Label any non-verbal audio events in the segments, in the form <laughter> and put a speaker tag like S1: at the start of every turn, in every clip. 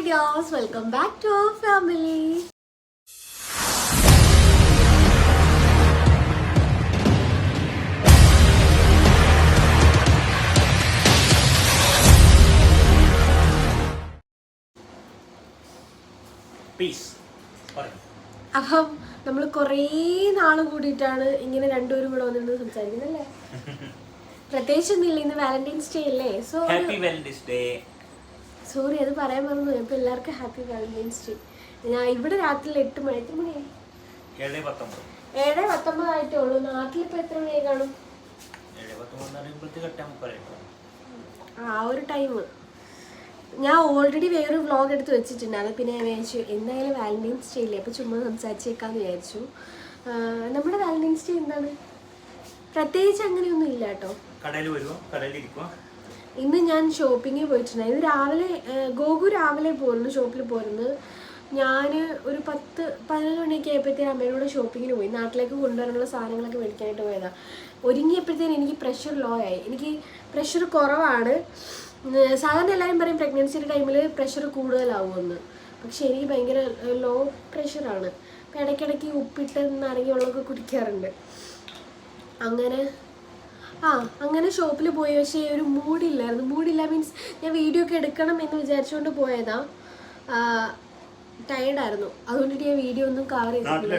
S1: Hi ഡിയോസ് welcome back to our family അപ്പം നമ്മൾ കുറേ നാൾ കൂടിയിട്ടാണ് ഇങ്ങനെ രണ്ടുപേരും കൂടെ വന്നിട്ട് സംസാരിക്കുന്നത് അല്ലേ പ്രത്യേകിച്ച് ഒന്നുമില്ല ഇന്ന് വാലന്റൈൻസ് ഡേ അല്ലേ? So
S2: happy Valentine's day
S1: sorry അത് പറയാൻ മറന്നു. ഇപ്പൊ എല്ലാവർക്കും ഹാപ്പി വാലന്റൈൻസ് ഡേ ഞാൻ ഇവിടെ രാത്രി എട്ട് മണി എത്ര മണിയായി?
S2: ഏഴ് പത്തൊമ്പത്.
S1: ഏഴ് പത്തൊമ്പതായിട്ടേ ഉള്ളൂ. നാട്ടിൽ ഇപ്പൊ എത്ര മണിയായി കാണും? ആ ഒരു ടൈം ഞാൻ ഓൾറെഡി വേറൊരു വ്ളോഗ് എടുത്ത് വെച്ചിട്ടുണ്ട്. അത് പിന്നെ ഞാൻ വിചാരിച്ചു എന്തായാലും വാലന്റൈൻസ് ഡേ ഇല്ലേ? അപ്പോൾ ചുമ്മാ സംസാരിച്ചേക്കാന്ന് വിചാരിച്ചു. നമ്മുടെ വാലന്റൈൻസ് ഡേ എന്താണ്? പ്രത്യേകിച്ച് അങ്ങനെയൊന്നും ഇല്ല കേട്ടോ.
S2: കടയിൽ വരുമോ കടയിൽ ഇരിക്കുമോ
S1: ഇന്ന് ഞാൻ ഷോപ്പിങ്ങിൽ പോയിട്ടുണ്ടായിരുന്നു രാവിലെ ഗോകു രാവിലെ പോയിരുന്നു ഷോപ്പിൽ പോരുന്നു ഞാൻ ഒരു പത്ത് പതിനൊന്ന് മണിയൊക്കെ ആയപ്പോഴത്തേനും അമ്മയോട് ഷോപ്പിങ്ങിന് പോയി. നാട്ടിലേക്ക് കൊണ്ടുവരാനുള്ള സാധനങ്ങളൊക്കെ മേടിക്കാനായിട്ട് പോയതാണ് ഒരുങ്ങിയപ്പോഴത്തേനും എനിക്ക് പ്രഷർ ലോ ആയി. എനിക്ക് പ്രഷർ കുറവാണ്. സാധാരണ എല്ലാവരും പറയും പ്രഗ്നൻസിയുടെ ടൈമിൽ പ്രഷർ കൂടുതലാവുമെന്ന് പക്ഷെ എനിക്ക് ഭയങ്കര ലോ പ്രഷറാണ് അപ്പം ഇടയ്ക്കിടയ്ക്ക് ഉപ്പിട്ട് നാരങ്ങ കുടിക്കാറുണ്ട്. അങ്ങനെ ആ അങ്ങനെ ഷോപ്പിൽ പോയി. പക്ഷേ ഒരു മൂഡില്ലായിരുന്നു മൂഡില്ല മീൻസ് ഞാൻ വീഡിയോ ഒക്കെ എടുക്കണം എന്ന് വിചാരിച്ചുകൊണ്ട് പോയതാ. ടയർഡായിരുന്നു അതുകൊണ്ടിട്ട് ഞാൻ വീഡിയോ ഒന്നും കവർ ചെയ്തിട്ടില്ല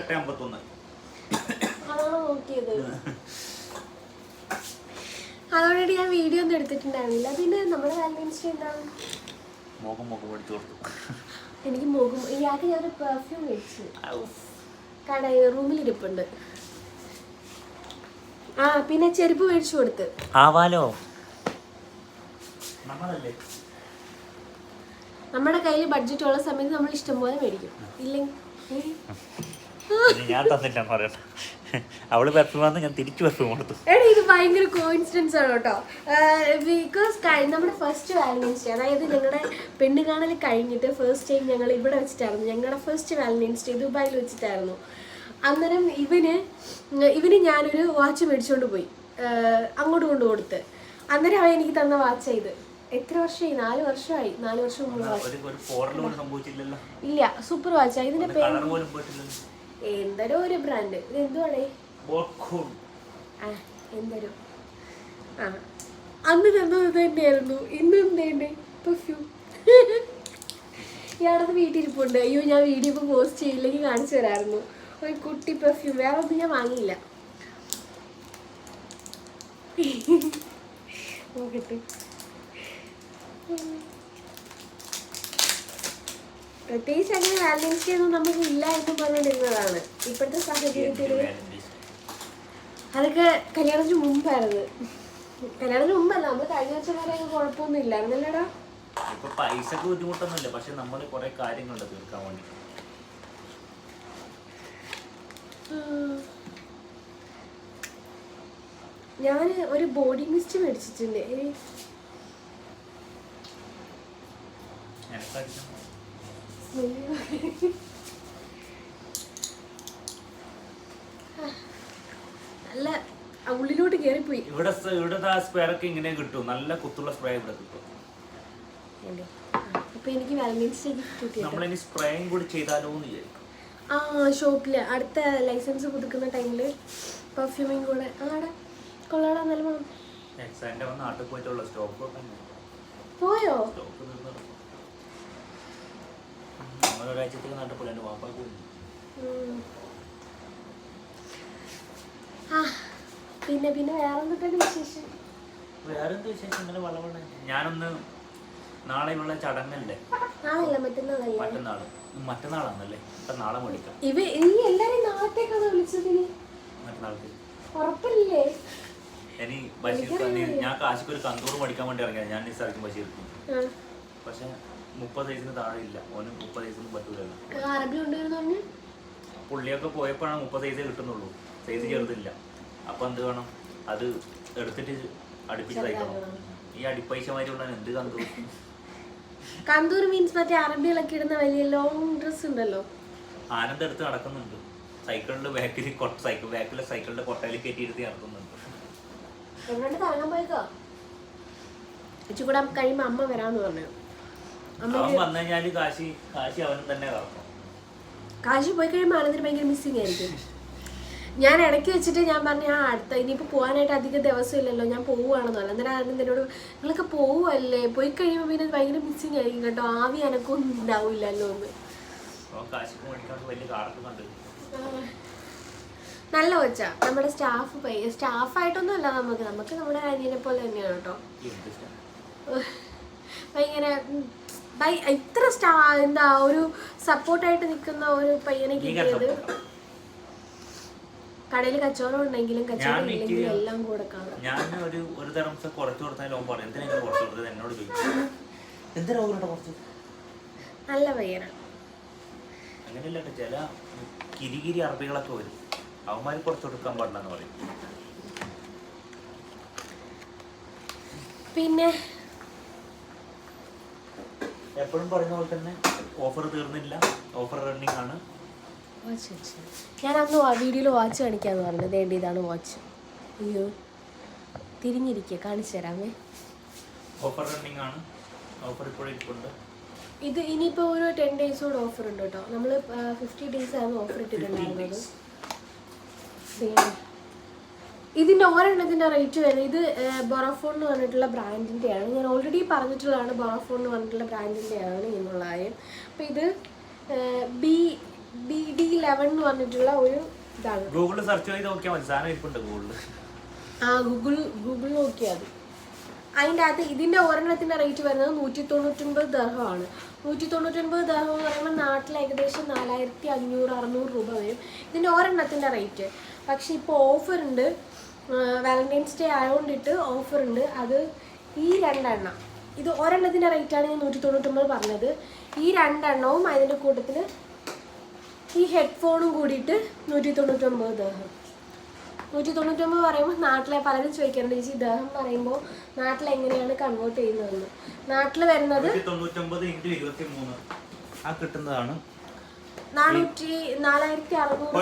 S1: അതാണോ നോക്കിയത് അതുകൊണ്ടിട്ട് ഞാൻ വീഡിയോ ഒന്നും എടുത്തിട്ടുണ്ടായിരുന്നില്ല. പിന്നെ നമ്മുടെ വാലന്റൈൻസ് ഡേ എന്താണ്
S2: മുഖം മുഖം പഠിച്ചു കൊടുത്തു.
S1: എനിക്ക് മുഖം ഇയാൾക്ക് ഞാനൊരു പെർഫ്യൂം മേടിച്ചു. കട റൂമിൽ ഇരിപ്പുണ്ട്. ആ പിന്നെ ചെരുപ്പ് മേടിച്ചു കൊടുത്ത്.
S2: ആവാലോ?
S1: നമ്മുടെ കയ്യിൽ ബഡ്ജറ്റ് ഉള്ള സമയത്ത് നമ്മൾ ഇഷ്ടംപോലെ മേടിക്കും. ഇല്ലെങ്കിൽ
S2: ഞാൻ തന്നില്ല പറയട്ടെ അവൾ പെർഫ്യൂം വന്ന് ഞാൻ തിരിച്ചു പെർഫ്യൂം കൊടുത്തു.
S1: എടാ ഇത് ഭയങ്കര കോയിൻസിഡൻസ് ആണ് കേട്ടോ. ബിക്കോസ് നമ്മുടെ ഫസ്റ്റ് വാലന്റൈൻസ് ഡേ അതായത് ഞങ്ങളുടെ പെണ്ണ് കാണൽ കഴിഞ്ഞിട്ട് ഫസ്റ്റ് ടൈം ഞങ്ങൾ ഇവിടെ വെച്ചിട്ടായിരുന്നു. ഞങ്ങളുടെ ഫസ്റ്റ് വാലന്റൈൻസ് ഡേ ദുബായിൽ വെച്ചിട്ടായിരുന്നു. അന്നേരം ഇവന് ഇവന് ഞാനൊരു വാച്ച് മേടിച്ചുകൊണ്ട് പോയി. അങ്ങോട്ട് കൊണ്ട് കൊടുത്ത്. അന്നേരം അവൻ എനിക്ക് തന്ന വാച്ച ഇത് എത്ര വർഷമായി? നാല് വർഷമായി. നാല് വർഷം മുമ്പ് ഇല്ല സൂപ്പർ വാച്ചാ ഇതിന്റെ പേര് എന്തരോ ഒരു ബ്രാൻഡ് ഇത് എന്തുവാണേ. ആ എന്തൊരു. ആ. അന്ന് തന്നത് തന്നെയായിരുന്നു. ഇന്ന് എന്തേണ്ടേ പെർഫ്യൂം ഇയാളത് വീട്ടിലിരിപ്പുണ്ട് അയ്യോ ഞാൻ വീഡിയോ ഇപ്പോൾ പോസ്റ്റ് ചെയ്യില്ലെങ്കിൽ കാണിച്ചു തരായിരുന്നു ഒരു കുട്ടി പെർഫ്യൂം വേറെ ഒന്നും ഞാൻ വാങ്ങിയില്ല. പ്രത്യേകിച്ച് അങ്ങനെ വാലൻസ് ഒന്നും നമുക്ക് ഇല്ല എന്ന് പറഞ്ഞിരുന്നതാണ്. ഇപ്പോഴത്തെ സാഹചര്യത്തിൽ അതൊക്കെ കല്യാണത്തിന് മുമ്പായിരുന്നു. കല്യാണത്തിന് മുമ്പല്ല നമ്മൾ കഴിഞ്ഞ വെച്ച വരെ കുഴപ്പമൊന്നും ഇല്ലായിരുന്നല്ലേടാ.
S2: ഇപ്പൊ പൈസക്ക് ബുദ്ധിമുട്ടൊന്നുമില്ല പക്ഷെ നമ്മൾ കുറെ കാര്യങ്ങളുണ്ട് തീർക്കാൻ വേണ്ടി
S1: ഞാൻ ഒരു ബോഡി മിസ്റ്റ് മേടിച്ചിട്ടുണ്ട്. നല്ല ഉള്ളിലോട്ട് കയറിപ്പോയി
S2: ഇവിടെ ഇവിടെ സ്പ്രേ ഒക്കെ ഇങ്ങനെ കിട്ടും. നല്ല കുത്തുള്ള സ്പ്രേ ഇവിടെ കിട്ടും.
S1: അപ്പൊ എനിക്ക് വാലന്റൈൻസ് ഡേ നമ്മൾ
S2: നമ്മളിനി സ്പ്രേയും കൂടി ചെയ്താലോ എന്ന് വിചാരിക്കും
S1: ആ ഷോപ്പിൽ അടുത്ത ലൈസൻസ് പുതുക്കുന്ന ടൈമിൽ പെർഫ്യൂമിങ് കൂടെ. ആടാ കൊള്ളാടാ നല്ല മണം. പോയോ? പിന്നെ പിന്നെ വേറെ എന്തൊക്കെയാണ് വിശേഷം?
S2: വേറെന്ത് വിശേഷം? ഞാനൊന്ന് നാളെയുള്ള ചടങ്ങല്ലേ?
S1: നാളെയല്ല മറ്റന്നാളല്ലേ?
S2: മറ്റന്നാൾ. മറ്റന്നാളാണല്ലേ? അപ്പൊ നാളെ മേടിക്കാം.
S1: ഇവ നീ എല്ലാരെയും നാളത്തേക്കാണ് വിളിച്ചതിന്
S2: മറ്റന്നാൾക്ക്.
S1: ഉറപ്പില്ലേ?
S2: ഇനി ഞാൻ കാശിക്ക് ഒരു കന്തൂർ മേടിക്കാൻ വേണ്ടി ഇറങ്ങിയത്. ഞാൻ നിസ്സാരിക്കും ബഷീർക്ക്. പക്ഷെ മുപ്പത് വയസ്സിന് താഴെ ഇല്ല ഓന് മുപ്പത് വയസ്സൊന്നും പറ്റൂലല്ലോ. പുള്ളിയൊക്കെ പോയപ്പോഴാണ് മുപ്പത് സൈസേ കിട്ടുന്നുള്ളൂ. സൈസ് ചെറുതില്ല. അപ്പൊ എന്ത് വേണം? അത് എടുത്തിട്ട് അടുപ്പിച്ച് തയ്ക്കണം. ഈ അടിപ്പൈസ മാതിരി ഉള്ള എന്ത് കണ്ടു <laughs>
S1: കന്തൂർ മീൻസ് മറ്റേ അറബികളൊക്കെ ഇടുന്ന വലിയ ലോങ് ഡ്രസ് ഉണ്ടല്ലോ.
S2: ആനന്ദ് എടുത്ത് നടക്കുന്നുണ്ട്. സൈക്കിളിന്റെ ബാക്കിൽ സൈക്കിൾ ബാക്കിലെ സൈക്കിളിന്റെ കൊട്ടയിൽ കയറ്റി എടുത്ത് നടക്കുന്നുണ്ട്.
S1: കറങ്ങാൻ പോയേക്കോ? കൂടെ കഴിയുമ്പോ അമ്മ വരാന്ന് പറഞ്ഞു.
S2: അവൻ വന്നു കഴിഞ്ഞാൽ കാശി കാശി അവനും തന്നെ
S1: കാശി പോയി കഴിയുമ്പോ ആനന്ദിന് ഭയങ്കര മിസ്സിങ് ആയിരിക്കും. ഞാൻ ഇടയ്ക്ക് വെച്ചിട്ട് ഞാൻ പറഞ്ഞു ആ അടുത്ത ഇനിയിപ്പോൾ പോകാനായിട്ട് അധികം ദിവസമില്ലല്ലോ ഞാൻ പോവുകയാണെന്നോ അല്ല അന്നേരം ആരും എന്നോട് നിങ്ങളൊക്കെ പോവുമല്ലേ പോയി കഴിയുമ്പോൾ പിന്നെ ഭയങ്കര മിസ്സിങ് ആയിരിക്കും കേട്ടോ. ആവി എനക്കൊന്നും ഉണ്ടാവില്ലല്ലോ എന്ന്. നല്ല കൊച്ചാ. നമ്മുടെ സ്റ്റാഫ് സ്റ്റാഫായിട്ടൊന്നും അല്ല നമുക്ക്. നമുക്ക് നമ്മുടെ അനിയനെ പോലെ തന്നെയാണ് കേട്ടോ. ഭയങ്കര ഇത്ര സ്റ്റാ എന്താ ഒരു സപ്പോർട്ടായിട്ട് നിൽക്കുന്ന ഒരു പയ്യനെ കിട്ടിയത്? കടയിൽ കച്ചവടം ഉണ്ടെങ്കിലും കച്ചവടം ഇല്ലെങ്കിലും എല്ലാം കൂടെ കാണാം.
S2: ഞാൻ ഒരു ഒരു തരം കുറച്ച് കൊടുത്താൽ ഓൻ പറയും. എന്തിനാ ഇങ്ങനെ കുറച്ച് കൊടുത്തത്? എന്നോട് ചോദിക്കും. എന്തിനാ ഓരോ കുറച്ച്?
S1: നല്ല പയ്യനാണ്
S2: അങ്ങനെയല്ല ചില കിരികിരി അറബികളൊക്കെ വരും. അവന്മാർ കുറച്ച് കൊടുക്കാൻ പാടില്ലെന്ന് പറയും.
S1: പിന്നെ?
S2: എപ്പോഴും പറയുന്ന പോലെ തന്നെ ഓഫർ തീർന്നില്ല. ഓഫർ റണ്ണിങ് ആണ്.
S1: വാച്ച് ഞാൻ അന്ന് വീഡിയോയിൽ വാച്ച് കാണിക്കാന്ന് പറഞ്ഞത് വേണ്ടി ഇതാണ് വാച്ച് അയ്യോ. തിരിഞ്ഞിരിക്കുക കാണിച്ചു തരാമേ.
S2: ഓഫർ റണ്ണിംഗ് ആണ്. ഓഫർ ഇപ്പോഴും ഇരിപ്പുണ്ട്.
S1: ഇത് ഇനിയിപ്പോൾ ഒരു ടെൻ ഡേയ്സ് കൂടെ ഓഫർ ഉണ്ട് കേട്ടോ നമ്മൾ ഫിഫ്റ്റി ഡേയ്സ് ആണ് ഓഫർ ഇട്ടിട്ടുണ്ടായിരുന്നത്. ഇതിന്റെ ഇതിന്റെ ഒരെണ്ണത്തിന്റെ റേറ്റ് വരുന്നത് ഇത് ബൊറഫോൺ എന്ന് പറഞ്ഞിട്ടുള്ള ബ്രാൻഡിന്റെയാണ് ഞാൻ ഓൾറെഡി പറഞ്ഞിട്ടുള്ളതാണ് ബൊറഫോൺ എന്ന് പറഞ്ഞിട്ടുള്ള ബ്രാൻഡിന്റെയാണ് എന്നുള്ള കാര്യം. അപ്പോൾ ഇത് ബി ഡി ലെവൻ എന്ന് പറഞ്ഞിട്ടുള്ള ഒരു ഇതാണ്.
S2: ഗൂഗിളിൽ സെർച്ച് ചെയ്ത് നോക്കിയാൽ മതി. സാധനം ഇരിപ്പുണ്ട് ഗൂഗിളിൽ
S1: ആ ഗൂഗിൾ ഗൂഗിൾ നോക്കിയാൽ മതി. അതിന്റെ അകത്ത് ഇതിന്റെ ഒരെണ്ണത്തിന്റെ റേറ്റ് വരുന്നത് നൂറ്റി തൊണ്ണൂറ്റൊൻപത് ദർഹമാണ്. നൂറ്റി തൊണ്ണൂറ്റൊൻപത് ദർഹം എന്ന് പറയുമ്പോൾ നാട്ടിൽ ഏകദേശം നാലായിരത്തി അഞ്ഞൂറ് അറുന്നൂറ് രൂപ വരും. ഇതിന്റെ ഒരെണ്ണത്തിന്റെ റേറ്റ് പക്ഷേ ഇപ്പോൾ ഓഫർ ഉണ്ട്. വാലന്റൈൻസ് ഡേ ആയതുകൊണ്ടിട്ട് ഓഫർ ഉണ്ട്. അത് ഈ രണ്ടെണ്ണം. ഇത് ഒരെണ്ണത്തിന്റെ റേറ്റാണ് ഞാൻ നൂറ്റി തൊണ്ണൂറ്റൊമ്പത് പറഞ്ഞത്. ഈ രണ്ടെണ്ണവും അതിന്റെ കൂട്ടത്തിൽ ഈ ഹെഡ്ഫോണും കൂടിയിട്ട് നൂറ്റി തൊണ്ണൂറ്റൊമ്പത് ദേഹം. നൂറ്റി തൊണ്ണൂറ്റൊമ്പത് പറയുമ്പോൾ നാട്ടിലെ പലരും ചോദിക്കാറുണ്ട് ഈ ദഹം പറയുമ്പോൾ നാട്ടിൽ എങ്ങനെയാണ് കൺവേർട്ട് ചെയ്യുന്നതെന്ന്? നാട്ടിൽ വരുന്നത്
S2: ആ കിട്ടുന്നതാണ്.
S1: നാനൂറ്റി നാലായിരത്തി അറുന്നൂറ്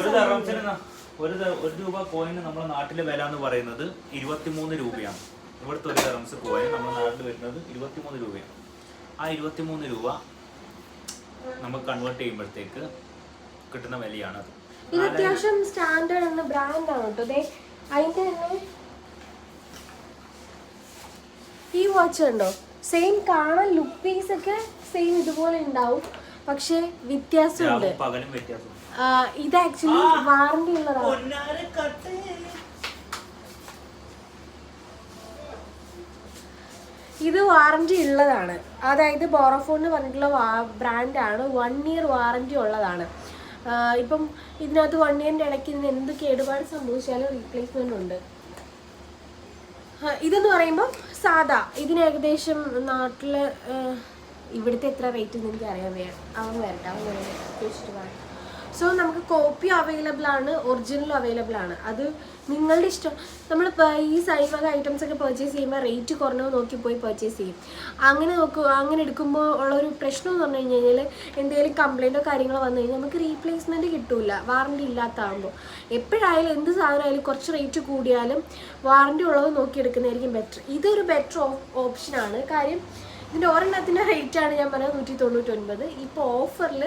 S2: ഒരു ഒരു രൂപ കോയിന് നമ്മുടെ നാട്ടിലെ വില എന്ന് പറയുന്നത് ഇരുപത്തിമൂന്ന് രൂപയാണ്. ഇവിടുത്തെ ഒരു ദറംസ് കോയിൻ നമ്മുടെ നാട്ടിൽ വരുന്നത് ഇരുപത്തിമൂന്ന് രൂപയാണ്. ആ ഇരുപത്തിമൂന്ന് രൂപ നമ്മൾ കൺവേർട്ട് ചെയ്യുമ്പോഴത്തേക്ക് കിട്ടുന്ന വിലയാണ് അത്.
S1: ഇത് അത്യാവശ്യം സ്റ്റാൻഡേർഡ് എന്ന ബ്രാൻഡാണ് കേട്ടോ. ദേ അതിന്റെ തന്നെ ഈ വാച്ച് ഉണ്ടോ? സെയിം കാണാൻ ലുക്ക് പീസ് ഒക്കെ സെയിം ഇതുപോലെ ഉണ്ടാവും. പക്ഷേ വ്യത്യാസമുണ്ട്. ഇത് ആക്ച്വലി വാറണ്ടി ഉള്ളതാണ്. ഇത് വാറണ്ടി ഉള്ളതാണ്. അതായത് ബോറഫോൺ എന്ന് പറഞ്ഞിട്ടുള്ള ബ്രാൻഡാണ് വൺ ഇയർ വാറണ്ടി ഉള്ളതാണ്. ഇപ്പം ഇതിനകത്ത് വൺ ഇയറിന്റെ ഇടയ്ക്ക് ഇതിന് എന്ത് കേടുപാട് സംഭവിച്ചാലും റീപ്ലേസ്മെന്റ് ഉണ്ട്. ഇതെന്ന് പറയുമ്പോൾ സാധാ ഇതിന് ഏകദേശം നാട്ടിൽ ഇവിടുത്തെ എത്ര റേറ്റ് എന്ന് എനിക്ക് അറിയാൻ വേണം അവൻ വരട്ടെ അവൻ ചോദിച്ചിട്ട് പറയാം. സോ നമുക്ക് കോപ്പി അവൈലബിൾ ആണ് ഒറിജിനലും അവൈലബിൾ ആണ്. അത് നിങ്ങളുടെ ഇഷ്ടം. നമ്മൾ ഈ സൈവക ഐറ്റംസ് ഒക്കെ പർച്ചേസ് ചെയ്യുമ്പോൾ റേറ്റ് കുറഞ്ഞത് നോക്കി പോയി പർച്ചേസ് ചെയ്യും. അങ്ങനെ നോക്കുക അങ്ങനെ എടുക്കുമ്പോൾ ഉള്ളൊരു പ്രശ്നം എന്ന് പറഞ്ഞു കഴിഞ്ഞാൽ എന്തെങ്കിലും കംപ്ലൈന്റോ കാര്യങ്ങളോ വന്നു കഴിഞ്ഞാൽ നമുക്ക് റീപ്ലേസ്മെന്റ് കിട്ടില്ല വാറണ്ടി ഇല്ലാത്താകുമ്പോൾ എപ്പോഴായാലും എന്ത് സാധനമായാലും കുറച്ച് റേറ്റ് കൂടിയാലും വാറണ്ടി ഉള്ളത് നോക്കി എടുക്കുന്നതായിരിക്കും ബെറ്റർ ഇതൊരു ബെറ്റർ ഓപ്ഷനാണ് കാര്യം ഇതിന്റെ ഒരെണ്ണത്തിന്റെ റേറ്റാണ് ഞാൻ പറഞ്ഞത് നൂറ്റി തൊണ്ണൂറ്റൊൻപത് ഇപ്പോൾ ഓഫറിൽ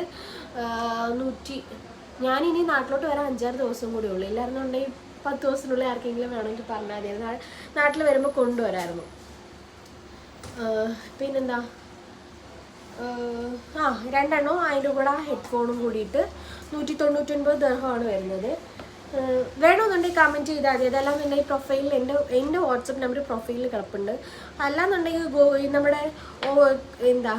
S1: നൂറ്റി ഞാനിനി നാട്ടിലോട്ട് വരാൻ അഞ്ചാറ് ദിവസം കൂടി ഉള്ളൂ. ഇല്ലായിരുന്നുണ്ടെങ്കിൽ പത്ത് ദിവസത്തിനുള്ളിൽ ആർക്കെങ്കിലും വേണമെങ്കിൽ പറഞ്ഞാൽ മതിയായിരുന്നു നാട്ടിൽ വരുമ്പോൾ കൊണ്ടുവരായിരുന്നു. പിന്നെന്താ? ആ രണ്ടെണ്ണവും അതിന്റെ കൂടെ ഹെഡ്ഫോണും കൂടിയിട്ട് നൂറ്റി തൊണ്ണൂറ്റൊൻപത് ദർഹമാണ് വരുന്നത്. വേണമെന്നുണ്ടെങ്കിൽ കമന്റ് ചെയ്താൽ മതി. അതല്ലാന്നുണ്ടെങ്കിൽ പ്രൊഫൈലിൽ എന്റെ എന്റെ വാട്സപ്പ് നമ്പർ പ്രൊഫൈലിൽ കിടപ്പുണ്ട്. അല്ലാന്നുണ്ടെങ്കിൽ ഗോ നമ്മുടെ എന്താ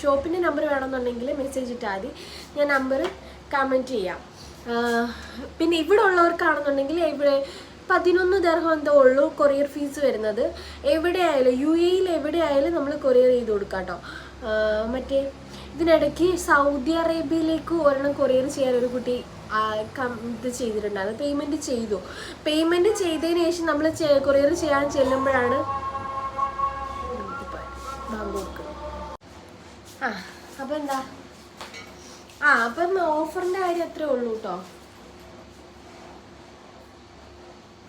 S1: ഷോപ്പിന്റെ നമ്പർ വേണമെന്നുണ്ടെങ്കിൽ മെസ്സേജ് ഇട്ടാൽ മതി. ഞാൻ നമ്പർ കമന്റ് ചെയ്യാം. പിന്നെ ഇവിടെ ഉള്ളവർക്കാണെന്നുണ്ടെങ്കിൽ ഇവിടെ പതിനൊന്ന് ദർഹം എന്തോ ഉള്ളൂ കൊറിയർ ഫീസ് വരുന്നത്. എവിടെയായാലും യു എയിൽ എവിടെയായാലും നമ്മൾ കൊറിയർ ചെയ്ത് കൊടുക്കാം കേട്ടോ മറ്റേ ഇതിനിടയ്ക്ക് സൗദി അറേബ്യയിലേക്ക് ഒരെണ്ണം കൊറിയർ ചെയ്യാൻ ഒരു കുട്ടി ഇത് ചെയ്തിട്ടുണ്ട്. ചെയ്തിട്ടുണ്ടായിരുന്നു പേയ്മെന്റ് ചെയ്തു. പേയ്മെന്റ് ചെയ്തതിന് ശേഷം നമ്മൾ കൊറിയർ ചെയ്യാൻ ചെല്ലുമ്പോഴാണ് ആ അപ്പം എന്താ? ആ അപ്പം ഓഫറിന്റെ കാര്യം അത്രേ ഉള്ളൂ കേട്ടോ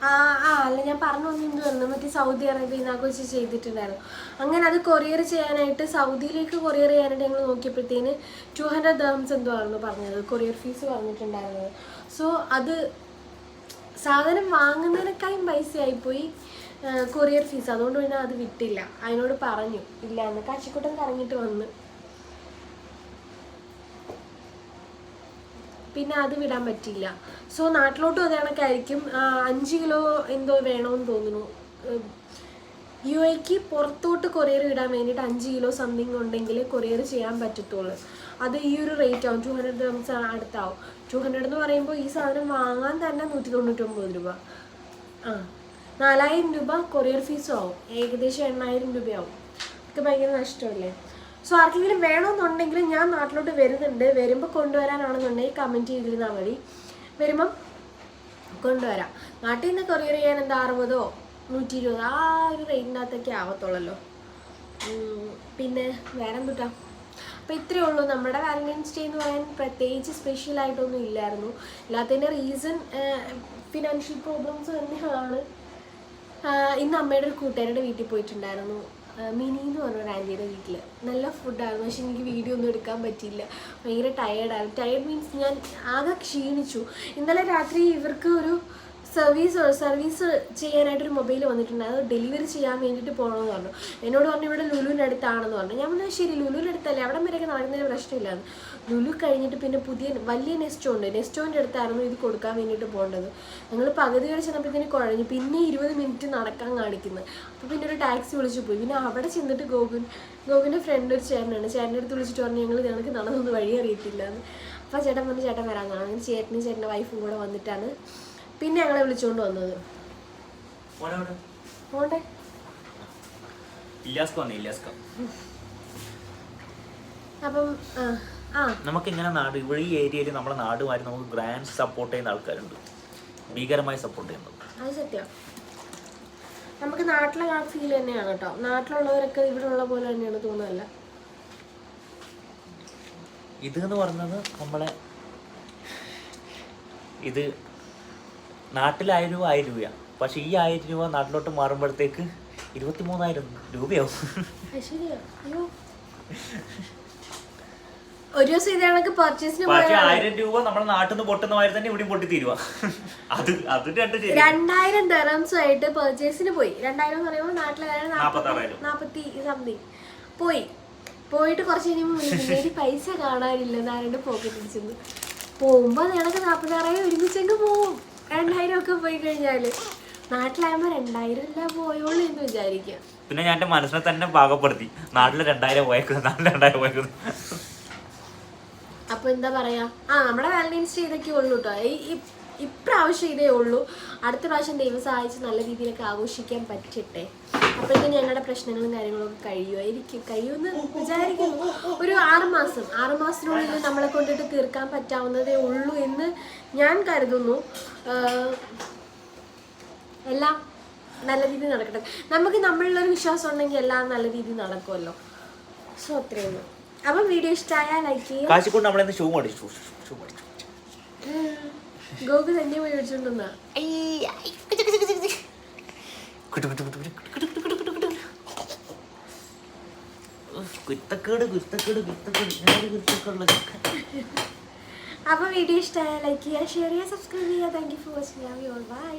S1: ആ ആ അല്ല ഞാൻ പറഞ്ഞു വന്നിട്ട് വന്നു. മറ്റേ സൗദി നിന്നൊക്കെ വെച്ച് ചെയ്തിട്ടുണ്ടായിരുന്നു. അങ്ങനെ അത് കൊറിയർ ചെയ്യാനായിട്ട് സൗദിയിലേക്ക് കൊറിയർ ചെയ്യാനായിട്ട് ഞങ്ങൾ നോക്കിയപ്പോഴത്തേന് ടു ഹൺഡ്രഡ് ദംസ് എന്തോ ആയിരുന്നു പറഞ്ഞത് കൊറിയർ ഫീസ് പറഞ്ഞിട്ടുണ്ടായിരുന്നത്. സോ അത് സാധനം വാങ്ങുന്നതിനേക്കാളും പൈസയായിപ്പോയി കൊറിയർ ഫീസ് അതുകൊണ്ട് പിന്നെ അത് വിട്ടില്ല. അതിനോട് പറഞ്ഞു ഇല്ല എന്ന് കാശിക്കൂട്ടം കറങ്ങിയിട്ട് വന്ന്. പിന്നെ അത് വിടാൻ പറ്റില്ല സോ നാട്ടിലോട്ട് വന്ന കണക്കായിരിക്കും അഞ്ച് കിലോ എന്തോ വേണമെന്ന് തോന്നുന്നു. യു എക്ക് പുറത്തോട്ട് കൊറിയർ ഇടാൻ വേണ്ടിയിട്ട് അഞ്ച് കിലോ സംതിങ് ഉണ്ടെങ്കിൽ കൊറിയർ ചെയ്യാൻ പറ്റത്തുള്ളൂ. അത് ഈ ഒരു റേറ്റ് ആവും. ടു ഹൺഡ്രഡ് ഗ്രാംസ് അടുത്താവും. ടു ഹൺഡ്രഡ് എന്ന് പറയുമ്പോൾ ഈ സാധനം വാങ്ങാൻ തന്നെ നൂറ്റി തൊണ്ണൂറ്റൊമ്പത് രൂപ. ആ നാലായിരം രൂപ കൊറിയർ ഫീസും ആവും. ഏകദേശം എണ്ണായിരം രൂപയാവും. ഒക്കെ ഭയങ്കര നഷ്ടമല്ലേ? സോ ആർക്കെങ്കിലും വേണമെന്നുണ്ടെങ്കിൽ ഞാൻ നാട്ടിലോട്ട് വരുന്നുണ്ട്. വരുമ്പോൾ കൊണ്ടുവരാനാണെന്നുണ്ടെങ്കിൽ കമന്റ് ചെയ്തിരുന്നാൽ മതി. വരുമ്പം കൊണ്ടുവരാം. നാട്ടിൽ നിന്ന് കൊറിയർ ചെയ്യാൻ എന്താ അറുപതോ നൂറ്റി ഇരുപതോ ആ ഒരു റേറ്റിനകത്തൊക്കെ ആവത്തുള്ളല്ലോ. പിന്നെ വേറെ എന്തുട്ടാ അപ്പോൾ ഇത്രയേ ഉള്ളൂ. നമ്മുടെ വാലന്റൈൻസ് ഡേ എന്ന് പറയാൻ പ്രത്യേകിച്ച് സ്പെഷ്യൽ ആയിട്ടൊന്നും ഇല്ലായിരുന്നു. ഇല്ലാത്തതിന്റെ റീസൺ ഫിനാൻഷ്യൽ പ്രോബ്ലംസ് തന്നെയാണ്. ഇന്ന് അമ്മയുടെ ഒരു കൂട്ടുകാരുടെ വീട്ടിൽ പോയിട്ടുണ്ടായിരുന്നു. മിനി എന്ന് പറഞ്ഞ ഒരു ആന്റിയുടെ വീട്ടിൽ നല്ല ഫുഡായിരുന്നു പക്ഷെ എനിക്ക് വീഡിയോ ഒന്നും എടുക്കാൻ പറ്റിയില്ല. ഭയങ്കര ടയേർഡായിരുന്നു ടയേർഡ് മീൻസ് ഞാൻ ആകെ ക്ഷീണിച്ചു. ഇന്നലെ രാത്രി ഇവർക്ക് ഒരു സർവീസ് സർവീസ് ചെയ്യാനായിട്ടൊരു മൊബൈൽ വന്നിട്ടുണ്ട്. അത് ഡെലിവറി ചെയ്യാൻ വേണ്ടിയിട്ട് പോകണമെന്ന് പറഞ്ഞു. എന്നോട് പറഞ്ഞു ഇവിടെ ലുലുവിന്റെ അടുത്താണെന്ന് പറഞ്ഞു. ഞാൻ പറഞ്ഞു ശരി ലുലുവിന്റെ അടുത്തല്ലേ? അവിടെ വരെയൊക്കെ നടക്കുന്നതിന് പ്രശ്നമില്ലാന്ന്. ലുലു കഴിഞ്ഞിട്ട് പിന്നെ പുതിയ വലിയ നെസ്റ്റോ ഉണ്ട്. നെസ്റ്റോന്റെ അടുത്തായിരുന്നു ഇത് കൊടുക്കാൻ വേണ്ടിയിട്ട് പോകേണ്ടത്. ഞങ്ങൾ പകുതി വരെ ചെന്നപ്പോഴത്തേന് കുഴഞ്ഞു. പിന്നെ ഇരുപത് മിനിറ്റ് നടക്കാൻ കാണിക്കുന്നത് അപ്പോൾ പിന്നെ ഒരു ടാക്സി വിളിച്ചു പോയി. പിന്നെ അവിടെ ചെന്നിട്ട് ഗോകുൻ ഗോകുന്റെ ഫ്രണ്ട് ഒരു ചേട്ടനാണ് ചേട്ടന്റെ അടുത്ത് വിളിച്ചിട്ട് പറഞ്ഞു ഞങ്ങൾ ഞങ്ങൾക്ക് നടന്നൊന്നും വഴി അറിയത്തില്ല അപ്പോൾ ചേട്ടൻ പറഞ്ഞു ചേട്ടൻ വരാമെന്നാണ് അങ്ങനെ ചേട്ടനും ചേട്ടന്റെ വൈഫും കൂടെ വന്നിട്ടാണ് പിന്നെ ഞങ്ങളെ വിളിച്ചുകൊണ്ട് വന്നത്. പോണ്ടേ.
S2: ഇല്ലാസ്ക വന്നേ ഇല്ലാസ്ക
S1: അപ്പം ആ
S2: നമുക്ക് ഇങ്ങനെ നാട് ഇവിടെ ഈ ഏരിയയിൽ നമ്മുടെ നാടുമായി നമുക്ക് ഗ്രാൻഡ് സപ്പോർട്ട് ചെയ്യുന്ന ആൾക്കാരുണ്ട്. ഭീകരമായി സപ്പോർട്ട് ചെയ്യുന്നത്.
S1: അത് സത്യം. നമുക്ക് നാട്ടിലെ ഫീൽ തന്നെയാണ് കേട്ടോ. നാട്ടിലുള്ളവരൊക്കെ ഇവിടെ ഉള്ള പോലെ തന്നെയാണ് തോന്നുന്നല്ല
S2: ഇത് എന്ന് പറയുന്നത് നമ്മളെ ഇത് നാട്ടിൽ ആയിരം രൂപ ആയിരം രൂപയാണ് പക്ഷെ ഈ ആയിരം രൂപ നാട്ടിലോട്ട് മാറുമ്പോഴത്തേക്ക് ഇരുപത്തി മൂന്നായിരം രൂപയാവും
S1: ഒരു ദിവസം പർച്ചേസിന്
S2: പക്ഷെ ആയിരം രൂപ നമ്മുടെ നാട്ടിൽ നിന്ന് പൊട്ടുന്ന മാതിരി തന്നെ ഇവിടെയും പൊട്ടി തീരുവ അത് അത് രണ്ട് ശരി.
S1: രണ്ടായിരം ദറംസും ആയിട്ട് പർച്ചേസിന് പോയി. രണ്ടായിരം എന്ന് പറയുമ്പോൾ നാട്ടിലെ കാര്യം
S2: നാപ്പത്താറായിരം.
S1: നാപ്പത്തി സംതിങ് പോയി. പോയിട്ട് കുറച്ച് കഴിയുമ്പോൾ <laughs> പൈസ കാണാനില്ല നാരണ്ട് പോക്കറ്റ് അടിച്ചെന്ന് പോകുമ്പോൾ നിനക്ക് നാപ്പത്താറായിരം ഒരുമിച്ചെങ്കിൽ പോവും. രണ്ടായിരം ഒക്കെ പോയി കഴിഞ്ഞാൽ നാട്ടിലാകുമ്പോ രണ്ടായിരം അല്ല പോയോളൂ എന്ന് വിചാരിക്കാം.
S2: പിന്നെ ഞാൻ എന്റെ മനസ്സിനെ തന്നെ പാകപ്പെടുത്തി. നാട്ടിൽ രണ്ടായിരം പോയേക്കുന്നത് നാട്ടിൽ രണ്ടായിരം പോയേക്കുന്നത്
S1: അപ്പൊ എന്താ പറയാ? ആ നമ്മുടെ വാലന്റൈൻസ് ഡേ ഇതൊക്കെ ഉള്ളൂ കേട്ടോ ഇപ്രാവശ്യം ഇതേ ഉള്ളൂ. അടുത്ത പ്രാവശ്യം ദൈവം സഹായിച്ച് നല്ല രീതിയിലൊക്കെ ആഘോഷിക്കാൻ പറ്റട്ടെ. അപ്പോഴത്തേക്കും ഞങ്ങളുടെ പ്രശ്നങ്ങളും കാര്യങ്ങളൊക്കെ കഴിയുമായിരിക്കും. കഴിയുമെന്ന് വിചാരിക്കുന്നു. ഒരു ആറുമാസം ആറുമാസത്തിനുള്ളിൽ ആറ് മാസത്തിനുള്ളിൽ നമ്മളെ കൊണ്ടിട്ട് തീർക്കാൻ പറ്റാവുന്നതേ ഉള്ളൂ എന്ന് ഞാൻ കരുതുന്നു. എല്ലാം നല്ല രീതിയിൽ നടക്കട്ടെ. നമുക്ക് നമ്മളിലൊരു വിശ്വാസം ഉണ്ടെങ്കിൽ എല്ലാം നല്ല രീതിയിൽ നടക്കുമല്ലോ. സോ അത്രയേ ഉള്ളൂ. അപ്പം വീഡിയോ ഇഷ്ടമായാൽ ലൈക്ക് ചെയ്യുക.
S2: കാശിക്കൊണ്ട് നമ്മളെന്ന് ഷൂ മേടിച്ചു. ഷൂ മേടിച്ചു.
S1: ഗോകു തന്നെ പോയി മേടിച്ചോണ്ടെന്നാ വീഡിയോ ഇഷ്ടമായ ലൈക്ക് ചെയ്യുക ഷെയർ ചെയ്യുക സബ്സ്ക്രൈബ് ചെയ്യുക. Thank you for watching bye